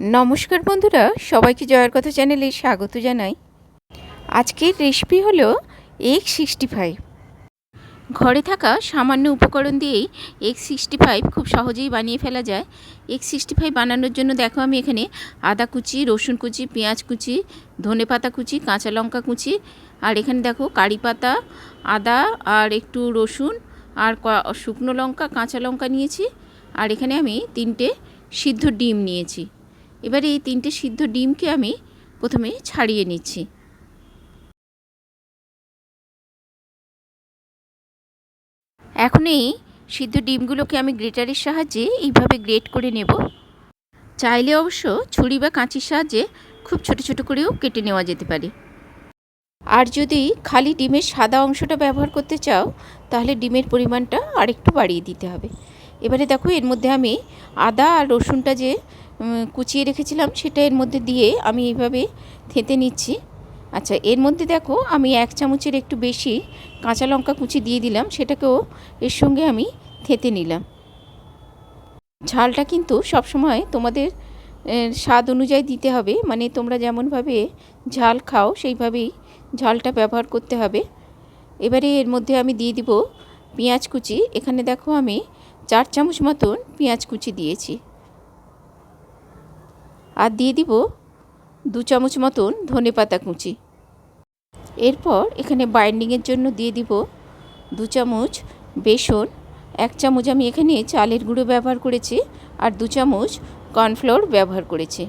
নমস্কার বন্ধুরা, সবাইকে জয়ের কথা চ্যানেলে স্বাগত জানাই। আজকের রেসিপি হলো এগ সিক্সটি ফাইভ ঘরে থাকা সামান্য উপকরণ দিয়েই এগ সিক্সটি ফাইভ খুব সহজেই বানিয়ে ফেলা যায়। এগ সিক্সটি ফাইভ বানানোর জন্য দেখো আমি এখানে আদা কুচি, রসুন কুচি, পেঁয়াজ কুচি, ধনে পাতা কুচি, কাঁচা লঙ্কা কুচি, আর এখানে দেখো কারি পাতা, আদা, আর একটু রসুন, আর শুকনো লঙ্কা, কাঁচা লঙ্কা নিয়েছি, আর এখানে আমি তিনটে সিদ্ধ ডিম নিয়েছি। এবারে এই তিনটে সিদ্ধ ডিমকে আমি প্রথমে ছাড়িয়ে নিচ্ছি। এখন এই সিদ্ধ ডিমগুলোকে আমি গ্রেটারের সাহায্যে এইভাবে গ্রেট করে নেব। চাইলে অবশ্য ছুরি বা কাঁচির সাহায্যে খুব ছোট ছোট করেও কেটে নেওয়া যেতে পারে। আর যদি খালি ডিমের সাদা অংশটা ব্যবহার করতে চাও, তাহলে ডিমের পরিমাণটা আরেকটু বাড়িয়ে দিতে হবে। এবারে দেখো এর মধ্যে আমি আদা আর রসুনটা যে কুচিয়ে রেখেছিলাম, সেটা এর মধ্যে দিয়ে আমি এইভাবে থেতে নিচ্ছি। আচ্ছা এর মধ্যে দেখো আমি এক চামচের একটু বেশি কাঁচা লঙ্কা কুচি দিয়ে দিলাম, সেটাকেও এর সঙ্গে আমি থেতে নিলাম। ঝালটা কিন্তু সবসময় তোমাদের স্বাদ অনুযায়ী দিতে হবে মানে তোমরা যেমনভাবে ঝাল খাও, সেইভাবেই ঝালটা ব্যবহার করতে হবে। এবারে এর মধ্যে আমি দিয়ে দিব পেঁয়াজ কুচি। এখানে দেখো আমি চার চামচ মতন পেঁয়াজ কুচি দিয়েছি। আর দিয়ে দিব দু চামচ মতন ধনে পাতা কুচি। এরপর এখানে বাইন্ডিংয়ের জন্য দিয়ে দিব দু চামচ বেসন, এক চামচ আমি এখানে চালের গুঁড়ো ব্যবহার করেছি আর দু চামচ কর্নফ্লোর ব্যবহার করেছি।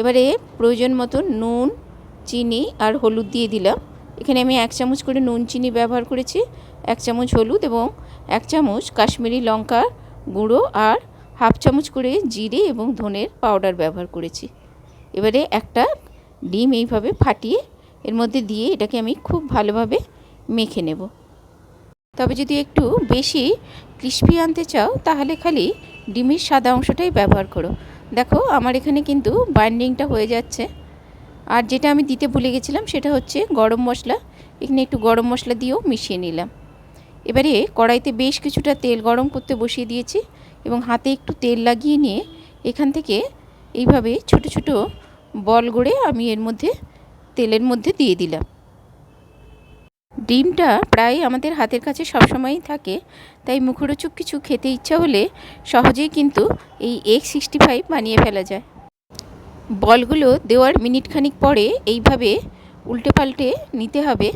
এবারে প্রয়োজন মতন নুন, চিনি আর হলুদ দিয়ে দিলাম। এখানে আমি এক চামচ করে নুন, চিনি ব্যবহার করেছি, এক চামচ হলুদ এবং এক চামচ কাশ্মীরি লঙ্কা গুঁড়ো আর হাফ চামচ করে জিরে এবং ধনের পাউডার ব্যবহার করেছি। এবারে একটা ডিম এইভাবে ফাটিয়ে এর মধ্যে দিয়ে এটাকে আমি খুব ভালোভাবে মেখে নেব। তবে যদি একটু বেশি ক্রিস্পি আনতে চাও, তাহলে খালি ডিমের সাদা অংশটাই ব্যবহার করো। দেখো, আমার এখানে কিন্তু বাইন্ডিংটা হয়ে যাচ্ছে। আর যেটা আমি দিতে ভুলে গেছিলাম, সেটা হচ্ছে গরম মশলা। এখানে একটু গরম মশলা দিয়েও মিশিয়ে নিলাম। এবারে কড়াইতে বেশ কিছুটা তেল গরম করতে বসিয়ে দিয়েছি এবং হাতে একটু তেল লাগিয়ে নিয়ে এখান থেকে এইভাবে ছোট ছোট বল গড়ে আমি এর মধ্যে তেলের মধ্যে দিয়ে দিলাম। ডিমটা প্রায় আমাদের হাতের কাছে সবসময়ই থাকে, তাই মুখরোচক কিছু খেতে ইচ্ছা হলে সহজেই কিন্তু এই এগ সিক্সটি ফাইভ বানিয়ে ফেলা যায়। বলগুলো দেওয়ার মিনিট খানিক পরে এইভাবে উল্টে পাল্টে নিতে হবে।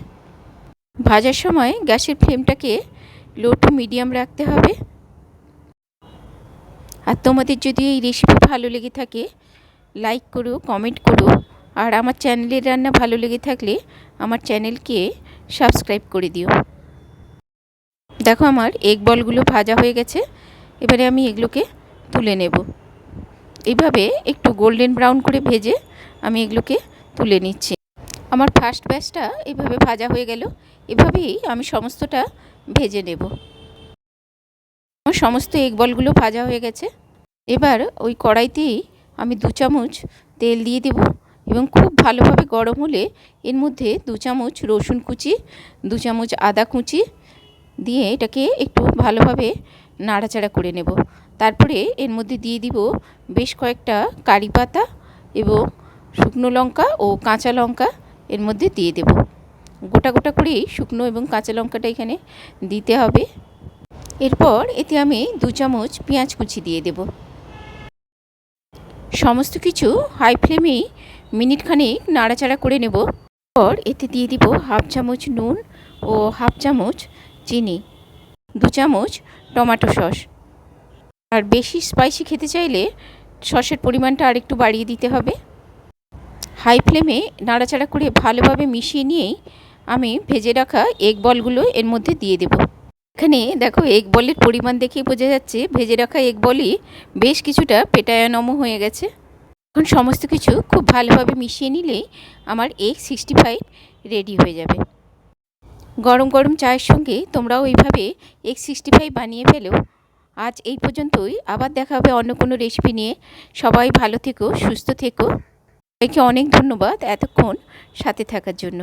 ভাজার সময় গ্যাসের ফ্লেমটাকে লো টু মিডিয়াম রাখতে হবে। আর তোমাদের যদি এই রেসিপি ভালো লেগে থাকে লাইক করো কমেন্ট করো, আর আমার চ্যানেলের রান্না ভালো লেগে থাকলে আমার চ্যানেলকে সাবস্ক্রাইব করে দিও। দেখো আমার এগ বলগুলো ভাজা হয়ে গেছে, এবারে আমি এগুলোকে তুলে নেব। এইভাবে একটু গোল্ডেন ব্রাউন করে ভেজে আমি এগুলোকে তুলে নিচ্ছি। আমার ফার্স্ট ব্যাচটা এভাবে ভাজা হয়ে গেল। এভাবেই আমি সমস্তটা ভেজে নেব। আমার সমস্ত এগ বলগুলো ভাজা হয়ে গেছে। এবার ওই কড়াইতেই আমি দু চামচ তেল দিয়ে দেব এবং খুব ভালোভাবে গরম হলে এর মধ্যে দু চামচ রসুন কুচি, দু চামচ আদা কুচি দিয়ে এটাকে একটু ভালোভাবে নাড়াচাড়া করে নেব। তারপরে এর মধ্যে দিয়ে দিব বেশ কয়েকটা কারি পাতা এবং শুকনো লঙ্কা ও কাঁচা লঙ্কা। এর মধ্যে দিয়ে দেব। গোটা গোটা করেই শুকনো এবং কাঁচা লঙ্কাটা এখানে দিতে হবে। এরপর এতে আমি দু চামচ পেঁয়াজ কুচি দিয়ে দেব। সমস্ত কিছু হাই ফ্লেমেই মিনিট খানেক নাড়াচাড়া করে নেব। পর এতে দিয়ে দিব হাফ চামচ নুন ও হাফ চামচ চিনি, দু চামচ টমেটো সস। আর বেশি স্পাইসি খেতে চাইলে সসের পরিমাণটা আরেকটু বাড়িয়ে দিতে হবে। হাই ফ্লেমে নাড়াচাড়া করে ভালোভাবে মিশিয়ে নিয়েই আমি ভেজে রাখা এগ বলগুলো এর মধ্যে দিয়ে দেব। এখানে দেখো এগ বলের পরিমাণ দেখেই বোঝা যাচ্ছে, ভেজে রাখা এগ বলই বেশ কিছুটা পেটায়ানমও হয়ে গেছে। এখন সমস্ত কিছু খুব ভালোভাবে মিশিয়ে নিলেই আমার এগ সিক্সটি ফাইভ রেডি হয়ে যাবে। গরম গরম চায়ের সঙ্গে তোমরাও এইভাবে এগ সিক্সটি ফাইভ বানিয়ে ফেলো। আজ এই পর্যন্তই। আবার দেখা হবে অন্য কোনো রেসিপি নিয়ে। সবাই ভালো থেকো, সুস্থ থেকো। সবাইকে অনেক ধন্যবাদ এতক্ষণ সাথে থাকার জন্য।